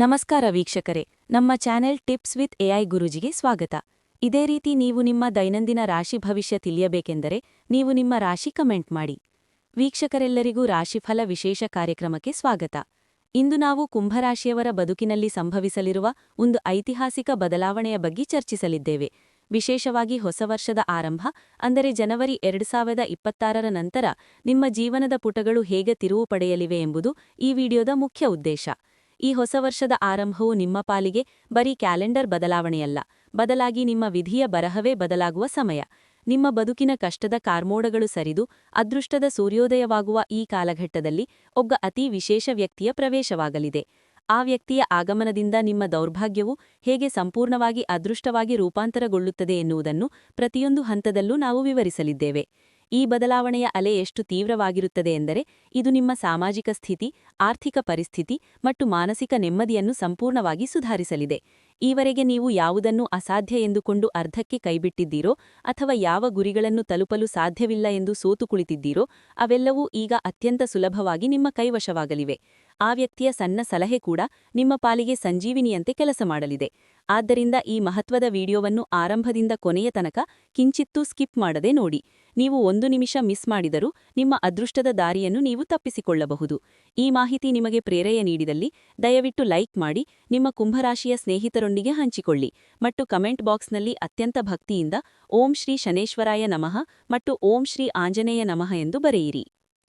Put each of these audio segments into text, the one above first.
ನಮಸ್ಕಾರ ವೀಕ್ಷಕರೇ, ನಮ್ಮ ಚಾನೆಲ್ ಟಿಪ್ಸ್ ವಿತ್ ಎಐ ಗುರುಜಿಗೆ ಸ್ವಾಗತ. ಇದೇ ರೀತಿ ನೀವು ನಿಮ್ಮ ದೈನಂದಿನ ರಾಶಿ ಭವಿಷ್ಯ ತಿಳಿಯಬೇಕೆಂದರೆ ನೀವು ನಿಮ್ಮ ರಾಶಿ ಕಮೆಂಟ್ ಮಾಡಿ. ವೀಕ್ಷಕರೆಲ್ಲರಿಗೂ ರಾಶಿಫಲ ವಿಶೇಷ ಕಾರ್ಯಕ್ರಮಕ್ಕೆ ಸ್ವಾಗತ. ಇಂದು ನಾವು ಕುಂಭರಾಶಿಯವರ ಬದುಕಿನಲ್ಲಿ ಸಂಭವಿಸಲಿರುವ ಒಂದು ಐತಿಹಾಸಿಕ ಬದಲಾವಣೆಯ ಬಗ್ಗೆ ಚರ್ಚಿಸಲಿದ್ದೇವೆ. ವಿಶೇಷವಾಗಿ ಹೊಸ ವರ್ಷದ ಆರಂಭ, ಅಂದರೆ ಜನವರಿ ಎರಡು ಸಾವಿರದ ಇಪ್ಪತ್ತಾರರ ನಂತರ ನಿಮ್ಮ ಜೀವನದ ಪುಟಗಳು ಹೇಗೆ ತಿರುವು ಪಡೆಯಲಿವೆ ಎಂಬುದು ಈ ವಿಡಿಯೋದ ಮುಖ್ಯ ಉದ್ದೇಶ. ಈ ಹೊಸ ವರ್ಷದ ಆರಂಭವು ನಿಮ್ಮ ಪಾಲಿಗೆ ಬರೀ ಕ್ಯಾಲೆಂಡರ್ ಬದಲಾವಣೆಯಲ್ಲ. ಬದಲಾಗಿ ನಿಮ್ಮ ವಿಧಿಯ ಬರಹವೇ ಬದಲಾಗುವ ಸಮಯ. ನಿಮ್ಮ ಬದುಕಿನ ಕಷ್ಟದ ಕಾರ್ಮೋಡಗಳು ಸರಿದು, ಅದೃಷ್ಟದ ಸೂರ್ಯೋದಯವಾಗುವ ಈ ಕಾಲಘಟ್ಟದಲ್ಲಿ ಒಬ್ಬ ಅತಿ ವಿಶೇಷ ವ್ಯಕ್ತಿಯ ಪ್ರವೇಶವಾಗಲಿದೆ. ಆ ವ್ಯಕ್ತಿಯ ಆಗಮನದಿಂದ ನಿಮ್ಮ ದೌರ್ಭಾಗ್ಯವು ಹೇಗೆ ಸಂಪೂರ್ಣವಾಗಿ ಅದೃಷ್ಟವಾಗಿ ರೂಪಾಂತರಗೊಳ್ಳುತ್ತದೆ ಎನ್ನುವುದನ್ನು ಪ್ರತಿಯೊಂದು ಹಂತದಲ್ಲೂ ನಾವು ವಿವರಿಸಲಿದ್ದೇವೆ. ಈ ಬದಲಾವಣೆಯ ಅಲೆ ಎಷ್ಟು ತೀವ್ರವಾಗಿರುತ್ತದೆ ಎಂದರೆ ಇದು ನಿಮ್ಮ ಸಾಮಾಜಿಕ ಸ್ಥಿತಿ, ಆರ್ಥಿಕ ಪರಿಸ್ಥಿತಿ ಮತ್ತು ಮಾನಸಿಕ ನೆಮ್ಮದಿಯನ್ನು ಸಂಪೂರ್ಣವಾಗಿ ಸುಧಾರಿಸಲಿದೆ. ಈವರೆಗೆ ನೀವು ಯಾವುದನ್ನು ಅಸಾಧ್ಯ ಎಂದುಕೊಂಡು ಅರ್ಧಕ್ಕೆ ಕೈಬಿಟ್ಟಿದ್ದೀರೋ ಅಥವಾ ಯಾವ ಗುರಿಗಳನ್ನು ತಲುಪಲು ಸಾಧ್ಯವಿಲ್ಲ ಎಂದು ಸೋತು ಕುಳಿತಿದ್ದೀರೋ ಅವೆಲ್ಲವೂ ಈಗ ಅತ್ಯಂತ ಸುಲಭವಾಗಿ ನಿಮ್ಮ ಕೈವಶವಾಗಲಿವೆ. ಆ ವ್ಯಕ್ತಿಯ ಸಣ್ಣ ಸಲಹೆ ಕೂಡ ನಿಮ್ಮ ಪಾಲಿಗೆ ಸಂಜೀವಿನಿಯಂತೆ ಕೆಲಸ ಮಾಡಲಿದೆ. ಆದ್ದರಿಂದ ಈ ಮಹತ್ವದ ವಿಡಿಯೋವನ್ನು ಆರಂಭದಿಂದ ಕೊನೆಯ ತನಕ ಕಿಂಚಿತ್ತೂ ಸ್ಕಿಪ್ ಮಾಡದೆ ನೋಡಿ. ನೀವು ಒಂದು ನಿಮಿಷ ಮಿಸ್ ಮಾಡಿದರೂ ನಿಮ್ಮ ಅದೃಷ್ಟದ ದಾರಿಯನ್ನು ನೀವು ತಪ್ಪಿಸಿಕೊಳ್ಳಬಹುದು. ಈ ಮಾಹಿತಿ ನಿಮಗೆ ಪ್ರೇರೆಯ ನೀಡಿದಲ್ಲಿ ದಯವಿಟ್ಟು ಲೈಕ್ ಮಾಡಿ, ನಿಮ್ಮ ಕುಂಭರಾಶಿಯ ಸ್ನೇಹಿತರೊಂದಿಗೆ ಹಂಚಿಕೊಳ್ಳಿ ಮತ್ತು ಕಮೆಂಟ್ ಬಾಕ್ಸ್ನಲ್ಲಿ ಅತ್ಯಂತ ಭಕ್ತಿಯಿಂದ ಓಂ ಶ್ರೀ ಶನೇಶ್ವರಾಯ ನಮಃ ಮತ್ತು ಓಂ ಶ್ರೀ ಆಂಜನೇಯ ನಮಃ ಎಂದು ಬರೆಯಿರಿ.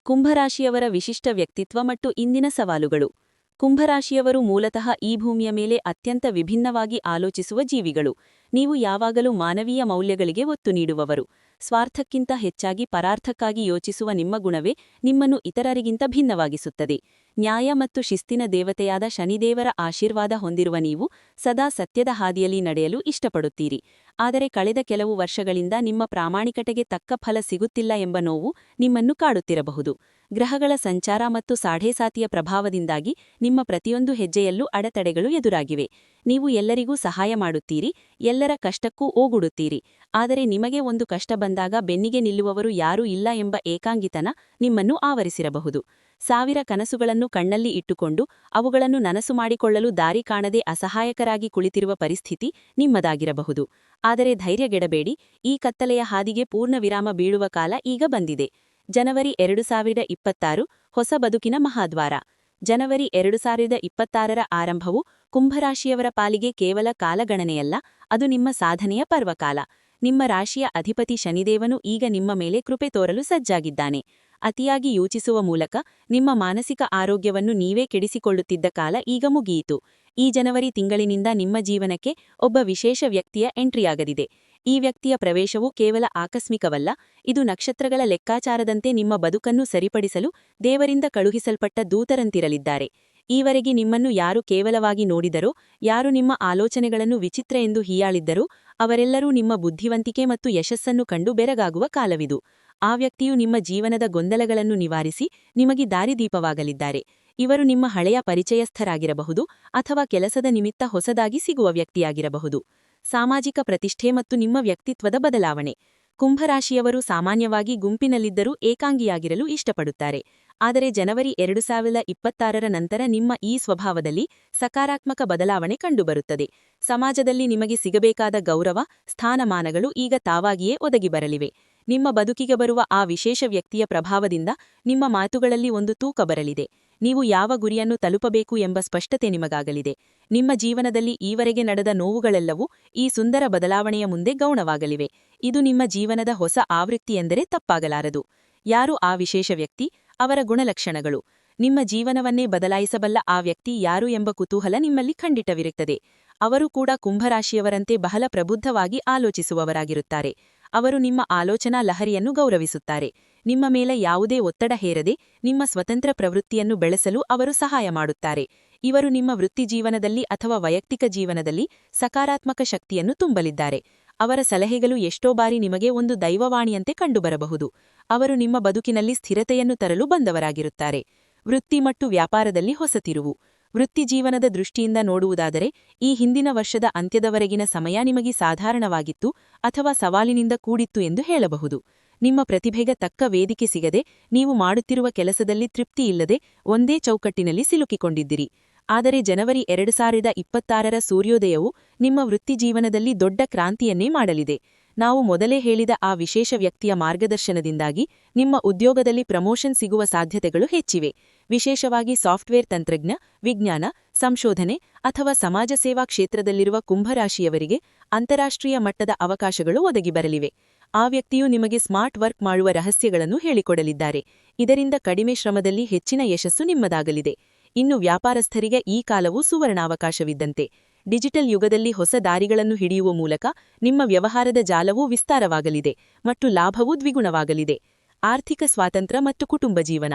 ಕುಂಭರಾಶಿಯವರ ವಿಶಿಷ್ಟ ವ್ಯಕ್ತಿತ್ವ ಮತ್ತು ಇಂದಿನ ಸವಾಲುಗಳು. ಕುಂಭರಾಶಿಯವರು ಮೂಲತಃ ಈ ಭೂಮಿಯ ಮೇಲೆ ಅತ್ಯಂತ ವಿಭಿನ್ನವಾಗಿ ಆಲೋಚಿಸುವ ಜೀವಿಗಳು. ನೀವು ಯಾವಾಗಲೂ ಮಾನವೀಯ ಮೌಲ್ಯಗಳಿಗೆ ಒತ್ತು ನೀಡುವವರು. ಸ್ವಾರ್ಥಕ್ಕಿಂತ ಹೆಚ್ಚಾಗಿ ಪರಾರ್ಥಕ್ಕಾಗಿ ಯೋಚಿಸುವ ನಿಮ್ಮ ಗುಣವೇ ನಿಮ್ಮನ್ನು ಇತರರಿಗಿಂತ ಭಿನ್ನವಾಗಿಸುತ್ತದೆ. ನ್ಯಾಯ ಮತ್ತು ಶಿಸ್ತಿನ ದೇವತೆಯಾದ ಶನಿದೇವರ ಆಶೀರ್ವಾದ ಹೊಂದಿರುವ ನೀವು ಸದಾ ಸತ್ಯದ ಹಾದಿಯಲ್ಲಿ ನಡೆಯಲು ಇಷ್ಟಪಡುತ್ತೀರಿ. ಆದರೆ ಕಳೆದ ಕೆಲವು ವರ್ಷಗಳಿಂದ ನಿಮ್ಮ ಪ್ರಾಮಾಣಿಕತೆಗೆ ತಕ್ಕ ಫಲ ಸಿಗುತ್ತಿಲ್ಲ ಎಂಬ ನೋವು ನಿಮ್ಮನ್ನು ಕಾಡುತ್ತಿರಬಹುದು. ಗ್ರಹಗಳ ಸಂಚಾರ ಮತ್ತು ಸಾಢೇಸಾತಿಯ ಪ್ರಭಾವದಿಂದಾಗಿ ನಿಮ್ಮ ಪ್ರತಿಯೊಂದು ಹೆಜ್ಜೆಯಲ್ಲೂ ಅಡೆತಡೆಗಳು ಎದುರಾಗಿವೆ. ನೀವು ಎಲ್ಲರಿಗೂ ಸಹಾಯ ಮಾಡುತ್ತೀರಿ, ಎಲ್ಲರ ಕಷ್ಟಕ್ಕೂ ಓಗುಡುತ್ತೀರಿ ಆದರೆ ನಿಮಗೆ ಒಂದು ಕಷ್ಟ ಬಂದಾಗ ಬೆನ್ನಿಗೆ ನಿಲ್ಲುವವರು ಯಾರೂ ಇಲ್ಲ ಎಂಬ ಏಕಾಂಗಿತನ ನಿಮ್ಮನ್ನು ಆವರಿಸಿರಬಹುದು. ಸಾವಿರ ಕನಸುಗಳನ್ನು ಕಣ್ಣಲ್ಲಿ ಇಟ್ಟುಕೊಂಡು ಅವುಗಳನ್ನು ನನಸು ಮಾಡಿಕೊಳ್ಳಲು ದಾರಿ ಕಾಣದೆ ಅಸಹಾಯಕರಾಗಿ ಕುಳಿತಿರುವ ಪರಿಸ್ಥಿತಿ ನಿಮ್ಮದಾಗಿರಬಹುದು. ಆದರೆ ಧೈರ್ಯಗೆಡಬೇಡಿ, ಈ ಕತ್ತಲೆಯ ಹಾದಿಗೆ ಪೂರ್ಣ ವಿರಾಮ ಬೀಳುವ ಕಾಲ ಈಗ ಬಂದಿದೆ. ಜನವರಿ ಎರಡು ಸಾವಿರದ ಇಪ್ಪತ್ತಾರು ಹೊಸ ಬದುಕಿನ ಮಹಾದ್ವಾರ. ಜನವರಿ ಎರಡು ಸಾವಿರದ ಇಪ್ಪತ್ತಾರರ ಆರಂಭವು ಕುಂಭರಾಶಿಯವರ ಪಾಲಿಗೆ ಕೇವಲ ಕಾಲಗಣನೆಯಲ್ಲ, ಅದು ನಿಮ್ಮ ಸಾಧನೆಯ ಪರ್ವಕಾಲ. ನಿಮ್ಮ ರಾಶಿಯ ಅಧಿಪತಿ ಶನಿದೇವನು ಈಗ ನಿಮ್ಮ ಮೇಲೆ ಕೃಪೆ ತೋರಲು ಸಜ್ಜಾಗಿದ್ದಾನೆ. ಅತಿಯಾಗಿ ಯೋಚಿಸುವ ಮೂಲಕ ನಿಮ್ಮ ಮಾನಸಿಕ ಆರೋಗ್ಯವನ್ನು ನೀವೇ ಕೆಡಿಸಿಕೊಳ್ಳುತ್ತಿದ್ದ ಕಾಲ ಈಗ ಮುಗಿಯಿತು. ಈ ಜನವರಿ ತಿಂಗಳಿನಿಂದ ನಿಮ್ಮ ಜೀವನಕ್ಕೆ ಒಬ್ಬ ವಿಶೇಷ ವ್ಯಕ್ತಿಯ ಎಂಟ್ರಿಯಾಗದಿದೆ ಈ ವ್ಯಕ್ತಿಯ ಪ್ರವೇಶವು ಕೇವಲ ಆಕಸ್ಮಿಕವಲ್ಲ, ಇದು ನಕ್ಷತ್ರಗಳ ಲೆಕ್ಕಾಚಾರದಂತೆ ನಿಮ್ಮ ಬದುಕನ್ನು ಸರಿಪಡಿಸಲು ದೇವರಿಂದ ಕಳುಹಿಸಲ್ಪಟ್ಟ ದೂತರಂತಿರಲಿದ್ದಾರೆ. ಈವರೆಗೆ ನಿಮ್ಮನ್ನು ಯಾರು ಕೇವಲವಾಗಿ ನೋಡಿದರೋ, ಯಾರು ನಿಮ್ಮ ಆಲೋಚನೆಗಳನ್ನು ವಿಚಿತ್ರ ಎಂದು ಹೀಯಾಳಿದ್ದರೋ, ಅವರೆಲ್ಲರೂ ನಿಮ್ಮ ಬುದ್ಧಿವಂತಿಕೆ ಮತ್ತು ಯಶಸ್ಸನ್ನು ಕಂಡು ಬೆರಗಾಗುವ ಕಾಲವಿದು. ಆ ವ್ಯಕ್ತಿಯು ನಿಮ್ಮ ಜೀವನದ ಗೊಂದಲಗಳನ್ನು ನಿವಾರಿಸಿ ನಿಮಗೆ ದಾರಿದೀಪವಾಗಲಿದ್ದಾರೆ. ಇವರು ನಿಮ್ಮ ಹಳೆಯ ಪರಿಚಯಸ್ಥರಾಗಿರಬಹುದು ಅಥವಾ ಕೆಲಸದ ನಿಮಿತ್ತ ಹೊಸದಾಗಿ ಸಿಗುವ ವ್ಯಕ್ತಿಯಾಗಿರಬಹುದು. ಸಾಮಾಜಿಕ ಪ್ರತಿಷ್ಠೆ ಮತ್ತು ನಿಮ್ಮ ವ್ಯಕ್ತಿತ್ವದ ಬದಲಾವಣೆ. ಕುಂಭರಾಶಿಯವರು ಸಾಮಾನ್ಯವಾಗಿ ಗುಂಪಿನಲ್ಲಿದ್ದರೂ ಏಕಾಂಗಿಯಾಗಿರಲು ಇಷ್ಟಪಡುತ್ತಾರೆ. ಆದರೆ ಜನವರಿ ಎರಡು ಸಾವಿರದ ಇಪ್ಪತ್ತಾರರ ನಂತರ ನಿಮ್ಮ ಈ ಸ್ವಭಾವದಲ್ಲಿ ಸಕಾರಾತ್ಮಕ ಬದಲಾವಣೆ ಕಂಡುಬರುತ್ತದೆ. ಸಮಾಜದಲ್ಲಿ ನಿಮಗೆ ಸಿಗಬೇಕಾದ ಗೌರವ, ಸ್ಥಾನಮಾನಗಳು ಈಗ ತಾವಾಗಿಯೇ ಒದಗಿ ಬರಲಿವೆ ನಿಮ್ಮ ಬದುಕಿಗೆ ಬರುವ ಆ ವಿಶೇಷ ವ್ಯಕ್ತಿಯ ಪ್ರಭಾವದಿಂದ ನಿಮ್ಮ ಮಾತುಗಳಲ್ಲಿ ಒಂದು ತೂಕ ಬರಲಿದೆ. ನೀವು ಯಾವ ಗುರಿಯನ್ನು ತಲುಪಬೇಕು ಎಂಬ ಸ್ಪಷ್ಟತೆ ನಿಮಗಾಗಲಿದೆ. ನಿಮ್ಮ ಜೀವನದಲ್ಲಿ ಈವರೆಗೆ ನಡೆದ ನೋವುಗಳೆಲ್ಲವೂ ಈ ಸುಂದರ ಬದಲಾವಣೆಯ ಮುಂದೆ ಗೌಣವಾಗಲಿವೆ. ಇದು ನಿಮ್ಮ ಜೀವನದ ಹೊಸ ಆವೃತ್ತಿ ಎಂದರೆ ತಪ್ಪಾಗಲಾರದು. ಯಾರು ಆ ವಿಶೇಷ ವ್ಯಕ್ತಿ? ಅವರ ಗುಣಲಕ್ಷಣಗಳು. ನಿಮ್ಮ ಜೀವನವನ್ನೇ ಬದಲಾಯಿಸಬಲ್ಲ ಆ ವ್ಯಕ್ತಿ ಯಾರು ಎಂಬ ಕುತೂಹಲ ನಿಮ್ಮಲ್ಲಿ ಖಂಡಿತವಿರುತ್ತದೆ. ಅವರು ಕೂಡ ಕುಂಭರಾಶಿಯವರಂತೆ ಬಹಳ ಪ್ರಬುದ್ಧವಾಗಿ ಆಲೋಚಿಸುವವರಾಗಿರುತ್ತಾರೆ. ಅವರು ನಿಮ್ಮ ಆಲೋಚನಾ ಲಹರಿಯನ್ನು ಗೌರವಿಸುತ್ತಾರೆ. ನಿಮ್ಮ ಮೇಲೆ ಯಾವುದೇ ಒತ್ತಡ ಹೇರದೆ, ನಿಮ್ಮ ಸ್ವತಂತ್ರ ಪ್ರವೃತ್ತಿಯನ್ನು ಬೆಳೆಸಲು ಅವರು ಸಹಾಯ ಮಾಡುತ್ತಾರೆ. ಇವರು ನಿಮ್ಮ ವೃತ್ತಿಜೀವನದಲ್ಲಿ ಅಥವಾ ವೈಯಕ್ತಿಕ ಜೀವನದಲ್ಲಿ ಸಕಾರಾತ್ಮಕ ಶಕ್ತಿಯನ್ನು ತುಂಬಲಿದ್ದಾರೆ. ಅವರ ಸಲಹೆಗಳು ಎಷ್ಟೋ ಬಾರಿ ನಿಮಗೆ ಒಂದು ದೈವವಾಣಿಯಂತೆ ಕಂಡುಬರಬಹುದು. ಅವರು ನಿಮ್ಮ ಬದುಕಿನಲ್ಲಿ ಸ್ಥಿರತೆಯನ್ನು ತರಲು ಬಂದವರಾಗಿರುತ್ತಾರೆ. ವೃತ್ತಿ ಮತ್ತು ವ್ಯಾಪಾರದಲ್ಲಿ ಹೊಸ ತಿರುವು ವೃತ್ತಿಜೀವನದ ದೃಷ್ಟಿಯಿಂದ ನೋಡುವುದಾದರೆ, ಈ ಹಿಂದಿನ ವರ್ಷದ ಅಂತ್ಯದವರೆಗಿನ ಸಮಯ ನಿಮಗೆ ಸಾಧಾರಣವಾಗಿತ್ತು ಅಥವಾ ಸವಾಲಿನಿಂದ ಕೂಡಿತ್ತು ಎಂದು ಹೇಳಬಹುದು. ನಿಮ್ಮ ಪ್ರತಿಭೆಗೆ ತಕ್ಕ ವೇದಿಕೆ ಸಿಗದೆ ನೀವು ಮಾಡುತ್ತಿರುವ ಕೆಲಸದಲ್ಲಿ ತೃಪ್ತಿಯಿಲ್ಲದೆ ಒಂದೇ ಚೌಕಟ್ಟಿನಲ್ಲಿ ಸಿಲುಕಿಕೊಂಡಿದ್ದಿರಿ. ಆದರೆ ಜನವರಿ ಎರಡು ಸಾವಿರದ ಇಪ್ಪತ್ತಾರರ ಸೂರ್ಯೋದಯವು ನಿಮ್ಮ ವೃತ್ತಿಜೀವನದಲ್ಲಿ ದೊಡ್ಡ ಕ್ರಾಂತಿಯನ್ನೇ ಮಾಡಲಿದೆ. ನಾವು ಮೊದಲೇ ಹೇಳಿದ ಆ ವಿಶೇಷ ವ್ಯಕ್ತಿಯ ಮಾರ್ಗದರ್ಶನದಿಂದಾಗಿ ನಿಮ್ಮ ಉದ್ಯೋಗದಲ್ಲಿ ಪ್ರಮೋಷನ್ ಸಿಗುವ ಸಾಧ್ಯತೆಗಳು ಹೆಚ್ಚಿವೆ. ವಿಶೇಷವಾಗಿ ಸಾಫ್ಟ್ವೇರ್ ತಂತ್ರಜ್ಞ, ವಿಜ್ಞಾನ, ಸಂಶೋಧನೆ ಅಥವಾ ಸಮಾಜ ಸೇವಾ ಕ್ಷೇತ್ರದಲ್ಲಿರುವ ಕುಂಭರಾಶಿಯವರಿಗೆ ಅಂತಾರಾಷ್ಟ್ರೀಯ ಮಟ್ಟದ ಅವಕಾಶಗಳು ಒದಗಿ ಬರಲಿವೆ ಆ ವ್ಯಕ್ತಿಯು ನಿಮಗೆ ಸ್ಮಾರ್ಟ್ ವರ್ಕ್ ಮಾಡುವ ರಹಸ್ಯಗಳನ್ನು ಹೇಳಿಕೊಡಲಿದ್ದಾರೆ. ಇದರಿಂದ ಕಡಿಮೆ ಶ್ರಮದಲ್ಲಿ ಹೆಚ್ಚಿನ ಯಶಸ್ಸು ನಿಮ್ಮದಾಗಲಿದೆ. ಇನ್ನು ವ್ಯಾಪಾರಸ್ಥರಿಗೆ ಈ ಕಾಲವು ಸುವರ್ಣಾವಕಾಶವಿದ್ದಂತೆ. ಡಿಜಿಟಲ್ ಯುಗದಲ್ಲಿ ಹೊಸ ದಾರಿಗಳನ್ನು ಹಿಡಿಯುವ ಮೂಲಕ ನಿಮ್ಮ ವ್ಯವಹಾರದ ಜಾಲವೂ ವಿಸ್ತಾರವಾಗಲಿದೆ ಮತ್ತು ಲಾಭವೂ ದ್ವಿಗುಣವಾಗಲಿದೆ. ಆರ್ಥಿಕ ಸ್ವಾತಂತ್ರ್ಯ ಮತ್ತು ಕುಟುಂಬ ಜೀವನ.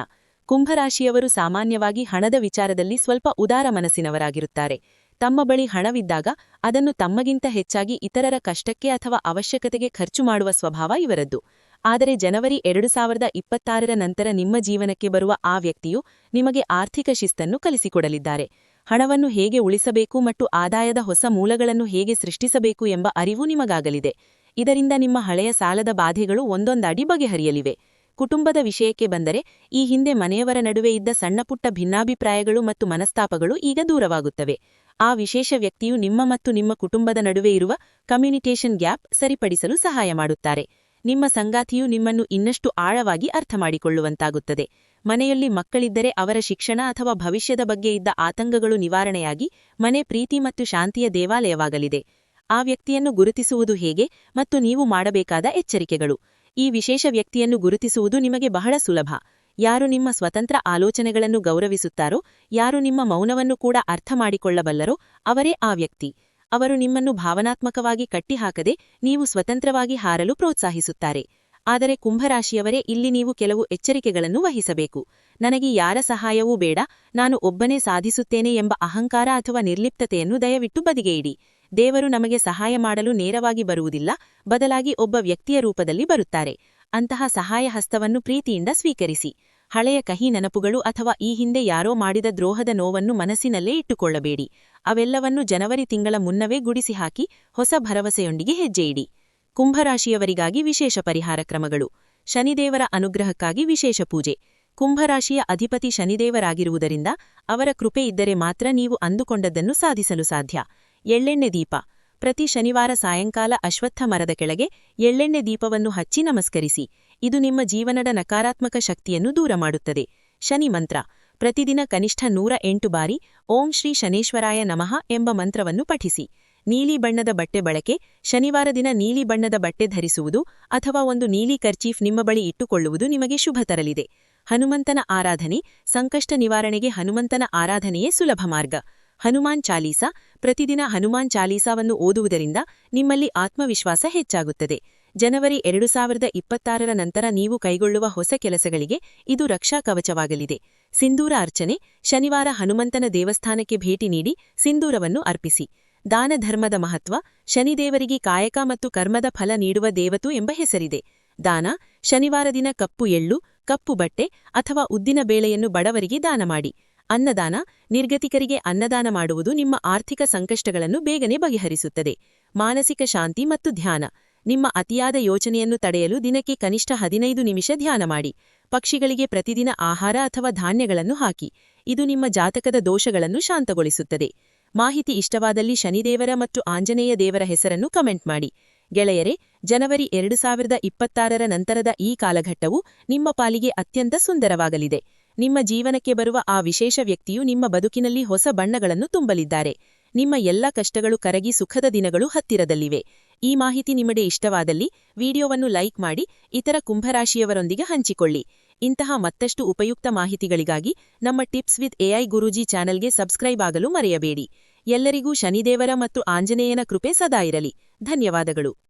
ಕುಂಭರಾಶಿಯವರು ಸಾಮಾನ್ಯವಾಗಿ ಹಣದ ವಿಚಾರದಲ್ಲಿ ಸ್ವಲ್ಪ ಉದಾರ ಮನಸ್ಸಿನವರಾಗಿರುತ್ತಾರೆ. ತಮ್ಮ ಬಳಿ ಹಣವಿದ್ದಾಗ ಅದನ್ನು ತಮ್ಮಗಿಂತ ಹೆಚ್ಚಾಗಿ ಇತರರ ಕಷ್ಟಕ್ಕೆ ಅಥವಾ ಅವಶ್ಯಕತೆಗೆ ಖರ್ಚು ಮಾಡುವ ಸ್ವಭಾವ ಇವರದ್ದು. ಆದರೆ ಜನವರಿ ಎರಡು ಸಾವಿರದ ಇಪ್ಪತ್ತಾರರ ನಂತರ ನಿಮ್ಮ ಜೀವನಕ್ಕೆ ಬರುವ ಆ ವ್ಯಕ್ತಿಯು ನಿಮಗೆ ಆರ್ಥಿಕ ಶಿಸ್ತನ್ನು ಕಲಿಸಿಕೊಡಲಿದ್ದಾರೆ. ಹಣವನ್ನು ಹೇಗೆ ಉಳಿಸಬೇಕು ಮತ್ತು ಆದಾಯದ ಹೊಸ ಮೂಲಗಳನ್ನು ಹೇಗೆ ಸೃಷ್ಟಿಸಬೇಕು ಎಂಬ ಅರಿವು ನಿಮಗಾಗಲಿದೆ. ಇದರಿಂದ ನಿಮ್ಮ ಹಳೆಯ ಸಾಲದ ಬಾಧೆಗಳು ಒಂದೊಂದಾಡಿ ಬಗೆಹರಿಯಲಿವೆ. ಕುಟುಂಬದ ವಿಷಯಕ್ಕೆ ಬಂದರೆ, ಈ ಹಿಂದೆ ಮನೆಯವರ ನಡುವೆ ಇದ್ದ ಸಣ್ಣಪುಟ್ಟ ಭಿನ್ನಾಭಿಪ್ರಾಯಗಳು ಮತ್ತು ಮನಸ್ತಾಪಗಳು ಈಗ ದೂರವಾಗುತ್ತವೆ. ಆ ವಿಶೇಷ ವ್ಯಕ್ತಿಯು ನಿಮ್ಮ ಮತ್ತು ನಿಮ್ಮ ಕುಟುಂಬದ ನಡುವೆ ಇರುವ ಕಮ್ಯುನಿಕೇಷನ್ ಗ್ಯಾಪ್ ಸರಿಪಡಿಸಲು ಸಹಾಯ ಮಾಡುತ್ತಾರೆ. ನಿಮ್ಮ ಸಂಗಾತಿಯು ನಿಮ್ಮನ್ನು ಇನ್ನಷ್ಟು ಆಳವಾಗಿ ಅರ್ಥಮಾಡಿಕೊಳ್ಳುವಂತಾಗುತ್ತದೆ. ಮನೆಯಲ್ಲಿ ಮಕ್ಕಳಿದ್ದರೆ ಅವರ ಶಿಕ್ಷಣ ಅಥವಾ ಭವಿಷ್ಯದ ಬಗ್ಗೆ ಇದ್ದ ಆತಂಕಗಳು ನಿವಾರಣೆಯಾಗಿ ಮನೆ ಪ್ರೀತಿ ಮತ್ತು ಶಾಂತಿಯ ದೇವಾಲಯವಾಗಲಿದೆ. ಆ ವ್ಯಕ್ತಿಯನ್ನು ಗುರುತಿಸುವುದು ಹೇಗೆ ಮತ್ತು ನೀವು ಮಾಡಬೇಕಾದ ಎಚ್ಚರಿಕೆಗಳು. ಈ ವಿಶೇಷ ವ್ಯಕ್ತಿಯನ್ನು ಗುರುತಿಸುವುದು ನಿಮಗೆ ಬಹಳ ಸುಲಭ. ಯಾರು ನಿಮ್ಮ ಸ್ವತಂತ್ರ ಆಲೋಚನೆಗಳನ್ನು ಗೌರವಿಸುತ್ತಾರೋ, ಯಾರು ನಿಮ್ಮ ಮೌನವನ್ನು ಕೂಡ ಅರ್ಥ ಮಾಡಿಕೊಳ್ಳಬಲ್ಲರೋ ಅವರೇ ಆ ವ್ಯಕ್ತಿ. ಅವರು ನಿಮ್ಮನ್ನು ಭಾವನಾತ್ಮಕವಾಗಿ ಕಟ್ಟಿಹಾಕದೆ ನೀವು ಸ್ವತಂತ್ರವಾಗಿ ಹಾರಲು ಪ್ರೋತ್ಸಾಹಿಸುತ್ತಾರೆ. ಆದರೆ ಕುಂಭರಾಶಿಯವರೇ, ಇಲ್ಲಿ ನೀವು ಕೆಲವು ಎಚ್ಚರಿಕೆಗಳನ್ನು ವಹಿಸಬೇಕು. ನನಗೆ ಯಾರ ಸಹಾಯವೂ ಬೇಡ, ನಾನು ಒಬ್ಬನೇ ಸಾಧಿಸುತ್ತೇನೆ ಎಂಬ ಅಹಂಕಾರ ಅಥವಾ ನಿರ್ಲಿಪ್ತತೆಯನ್ನು ದಯವಿಟ್ಟು ಬದಿಗೆಯಿಡಿ. ದೇವರು ನಮಗೆ ಸಹಾಯ ಮಾಡಲು ನೇರವಾಗಿ ಬರುವುದಿಲ್ಲ, ಬದಲಾಗಿ ಒಬ್ಬ ವ್ಯಕ್ತಿಯ ರೂಪದಲ್ಲಿ ಬರುತ್ತಾರೆ. ಅಂತಹ ಸಹಾಯ ಹಸ್ತವನ್ನು ಪ್ರೀತಿಯಿಂದ ಸ್ವೀಕರಿಸಿ. ಹಳೆಯ ಕಹಿ ನೆನಪುಗಳು ಅಥವಾ ಈ ಹಿಂದೆ ಯಾರೋ ಮಾಡಿದ ದ್ರೋಹದ ನೋವನ್ನು ಮನಸ್ಸಿನಲ್ಲೇ ಇಟ್ಟುಕೊಳ್ಳಬೇಡಿ. ಅವೆಲ್ಲವನ್ನು ಜನವರಿ ತಿಂಗಳ ಮುನ್ನವೇ ಗುಡಿಸಿ ಹಾಕಿ ಹೊಸ ಭರವಸೆಯೊಂದಿಗೆ ಹೆಜ್ಜೆಯಿಡಿ. ಕುಂಭರಾಶಿಯವರಿಗಾಗಿ ವಿಶೇಷ ಪರಿಹಾರ ಕ್ರಮಗಳು. ಶನಿದೇವರ ಅನುಗ್ರಹಕ್ಕಾಗಿ ವಿಶೇಷ ಪೂಜೆ. ಕುಂಭರಾಶಿಯ ಅಧಿಪತಿ ಶನಿದೇವರಾಗಿರುವುದರಿಂದ ಅವರ ಕೃಪೆ ಇದ್ದರೆ ಮಾತ್ರ ನೀವು ಅಂದುಕೊಂಡದ್ದನ್ನು ಸಾಧಿಸಲು ಸಾಧ್ಯ. ಎಳ್ಳೆಣ್ಣೆ ದೀಪ. ಪ್ರತಿ ಶನಿವಾರ ಸಾಯಂಕಾಲ ಅಶ್ವತ್ಥ ಮರದ ಕೆಳಗೆ ಎಳ್ಳೆಣ್ಣೆ ದೀಪವನ್ನು ಹಚ್ಚಿ ನಮಸ್ಕರಿಸಿ. ಇದು ನಿಮ್ಮ ಜೀವನದ ನಕಾರಾತ್ಮಕ ಶಕ್ತಿಯನ್ನು ದೂರ ಮಾಡುತ್ತದೆ. ಶನಿ ಮಂತ್ರ. ಪ್ರತಿದಿನ ಕನಿಷ್ಠ ನೂರ ಎಂಟು ಬಾರಿ ಓಂ ಶ್ರೀ ಶನೇಶ್ವರಾಯ ನಮಃ ಎಂಬ ಮಂತ್ರವನ್ನು ಪಠಿಸಿ. ನೀಲಿ ಬಣ್ಣದ ಬಟ್ಟೆ ಬಳಕೆ, ಶನಿವಾರ ದಿನ ನೀಲಿ ಬಣ್ಣದ ಬಟ್ಟೆ ಧರಿಸುವುದು ಅಥವಾ ಒಂದು ನೀಲಿ ಕರ್ಚೀಫ್ ನಿಮ್ಮ ಬಳಿ ಇಟ್ಟುಕೊಳ್ಳುವುದು ನಿಮಗೆ ಶುಭ ತರಲಿದೆ. ಹನುಮಂತನ ಆರಾಧನೆ, ಸಂಕಷ್ಟ ನಿವಾರಣೆಗೆ ಹನುಮಂತನ ಆರಾಧನೆಯೇ ಸುಲಭ ಮಾರ್ಗ. ಹನುಮಾನ್ ಚಾಲೀಸಾ. ಪ್ರತಿದಿನ ಹನುಮಾನ್ ಚಾಲೀಸಾವನ್ನು ಓದುವುದರಿಂದ ನಿಮ್ಮಲ್ಲಿ ಆತ್ಮವಿಶ್ವಾಸ ಹೆಚ್ಚಾಗುತ್ತದೆ. ಜನವರಿ ಎರಡು ಸಾವಿರದ ಇಪ್ಪತ್ತಾರರ ನಂತರ ನೀವು ಕೈಗೊಳ್ಳುವ ಹೊಸ ಕೆಲಸಗಳಿಗೆ ಇದು ರಕ್ಷಾ ಕವಚವಾಗಲಿದೆ. ಸಿಂಧೂರ ಅರ್ಚನೆ, ಶನಿವಾರ ಹನುಮಂತನ ದೇವಸ್ಥಾನಕ್ಕೆ ಭೇಟಿ ನೀಡಿ ಸಿಂಧೂರವನ್ನು ಅರ್ಪಿಸಿ. ದಾನ ಧರ್ಮದ ಮಹತ್ವ, ಶನಿದೇವರಿಗೆ ಕಾಯಕ ಮತ್ತು ಕರ್ಮದ ಫಲ ನೀಡುವ ದೇವತು ಎಂಬ ಹೆಸರಿದೆ. ದಾನ, ಶನಿವಾರ ದಿನ ಕಪ್ಪು ಎಳ್ಳು, ಕಪ್ಪು ಬಟ್ಟೆ ಅಥವಾ ಉದ್ದಿನ ಬೇಳೆಯನ್ನು ಬಡವರಿಗೆ ದಾನ ಮಾಡಿ. ಅನ್ನದಾನ, ನಿರ್ಗತಿಕರಿಗೆ ಅನ್ನದಾನ ಮಾಡುವುದು ನಿಮ್ಮ ಆರ್ಥಿಕ ಸಂಕಷ್ಟಗಳನ್ನು ಬೇಗನೆ ಬಗೆಹರಿಸುತ್ತದೆ. ಮಾನಸಿಕ ಶಾಂತಿ ಮತ್ತು ಧ್ಯಾನ. ನಿಮ್ಮ ಅತಿಯಾದ ಯೋಚನೆಯನ್ನು ತಡೆಯಲು ದಿನಕ್ಕೆ ಕನಿಷ್ಠ ಹದಿನೈದು ನಿಮಿಷ ಧ್ಯಾನ ಮಾಡಿ. ಪಕ್ಷಿಗಳಿಗೆ ಪ್ರತಿದಿನ ಆಹಾರ ಅಥವಾ ಧಾನ್ಯಗಳನ್ನು ಹಾಕಿ. ಇದು ನಿಮ್ಮ ಜಾತಕದ ದೋಷಗಳನ್ನು ಶಾಂತಗೊಳಿಸುತ್ತದೆ. ಮಾಹಿತಿ ಇಷ್ಟವಾದಲ್ಲಿ ಶನಿದೇವರ ಮತ್ತು ಆಂಜನೇಯ ದೇವರ ಹೆಸರನ್ನು ಕಮೆಂಟ್ ಮಾಡಿ. ಗೆಳೆಯರೆ, ಜನವರಿ ಎರಡು ಸಾವಿರದ ಇಪ್ಪತ್ತಾರರ ನಂತರದ ಈ ಕಾಲಘಟ್ಟವು ನಿಮ್ಮ ಪಾಲಿಗೆ ಅತ್ಯಂತ ಸುಂದರವಾಗಲಿದೆ. ನಿಮ್ಮ ಜೀವನಕ್ಕೆ ಬರುವ ಆ ವಿಶೇಷ ವ್ಯಕ್ತಿಯು ನಿಮ್ಮ ಬದುಕಿನಲ್ಲಿ ಹೊಸ ಬಣ್ಣಗಳನ್ನು ತುಂಬಲಿದ್ದಾರೆ. ನಿಮ್ಮ ಎಲ್ಲ ಕಷ್ಟಗಳು ಕರಗಿ ಸುಖದ ದಿನಗಳು ಹತ್ತಿರದಲ್ಲಿವೆ. ಈ ಮಾಹಿತಿ ನಿಮಗೆ ಇಷ್ಟವಾದಲ್ಲಿ ವಿಡಿಯೋವನ್ನು ಲೈಕ್ ಮಾಡಿ, ಇತರ ಕುಂಭರಾಶಿಯವರೊಂದಿಗೆ ಹಂಚಿಕೊಳ್ಳಿ. ಇಂತಹ ಮತ್ತಷ್ಟು ಉಪಯುಕ್ತ ಮಾಹಿತಿಗಳಿಗಾಗಿ ನಮ್ಮ ಟಿಪ್ಸ್ ವಿತ್ ಎಐ ಗುರೂಜಿ ಚಾನೆಲ್ಗೆ ಸಬ್ಸ್ಕ್ರೈಬ್ ಆಗಲು ಮರೆಯಬೇಡಿ. ಎಲ್ಲರಿಗೂ ಶನಿದೇವರ ಮತ್ತು ಆಂಜನೇಯನ ಕೃಪೆ ಸದಾ ಇರಲಿ. ಧನ್ಯವಾದಗಳು.